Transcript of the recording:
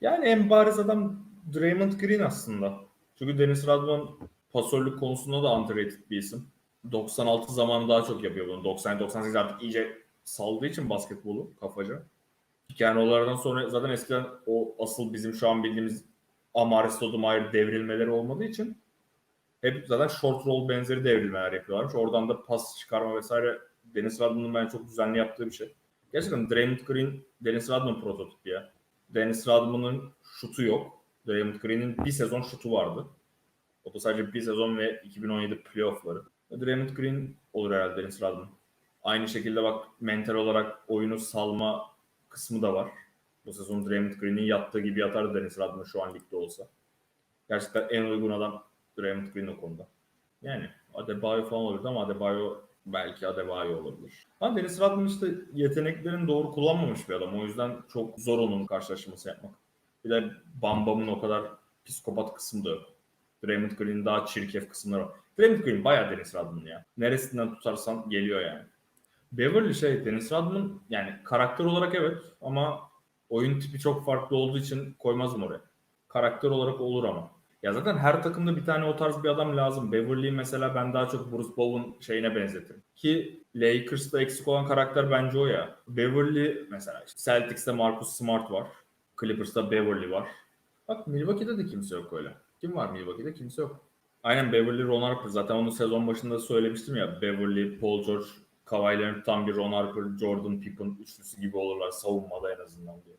Yani en bariz adam Draymond Green aslında. Çünkü Dennis Rodman pasörlük konusunda da underrated bir isim. 96 zamanı daha çok yapıyor bunu. 90-98 artık iyice saldığı için basketbolu kafaca. Yani onlardan sonra zaten eskiden o asıl bizim şu an bildiğimiz Amare Stoudemire devrilmeleri olmadığı için hep zaten short roll benzeri devrilmeler yapıyorlarmış. Oradan da pas çıkarma vesaire Dennis Rodman'ın ben çok düzenli yaptığı bir şey. Gerçekten Draymond Green Dennis Rodman prototipi ya. Dennis Rodman'ın şutu yok. Draymond Green'in bir sezon şutu vardı. O da sadece bir sezon ve 2017 playoff'ları. Draymond Green olur herhalde Dennis Rodman. Aynı şekilde bak mental olarak oyunu salma kısmı da var. Bu sezon Draymond Green'in yattığı gibi yatardı Dennis Rodman şu an ligde olsa. Gerçekten en uygun adam Draymond Green o konuda. Yani Adebayo falan olurdu ama Adebayo belki Adebayo olabilir. Ama Dennis Rodman işte yeteneklerini doğru kullanmamış bir adam. O yüzden çok zor onun karşılaşması yapmak. Bir de Bam Bam'ın o kadar psikopat kısmı da yok. Draymond Green'in daha çirkef kısımları var. Draymond Green bayağı Dennis Rodman ya. Neresinden tutarsan geliyor yani. Beverly şey Dennis Rodman yani karakter olarak evet ama oyun tipi çok farklı olduğu için koymazım oraya. Karakter olarak olur ama. Ya zaten her takımda bir tane o tarz bir adam lazım. Beverly mesela ben daha çok Bruce Bowen şeyine benzetirim. Ki Lakers'ta eksik olan karakter bence o ya. Beverly mesela işte Celtics'te Marcus Smart var. Clippers'ta Beverly var. Bak Milwaukee'de de kimse yok öyle. Kim var Milwaukee'de? Kimse yok. Aynen Beverly Ron Harper. Zaten onu sezon başında söylemiştim ya. Beverly, Paul George, Kawhi Leonard tam bir Ron Harper, Jordan Pippen üçlüsü gibi olurlar savunmada en azından diye.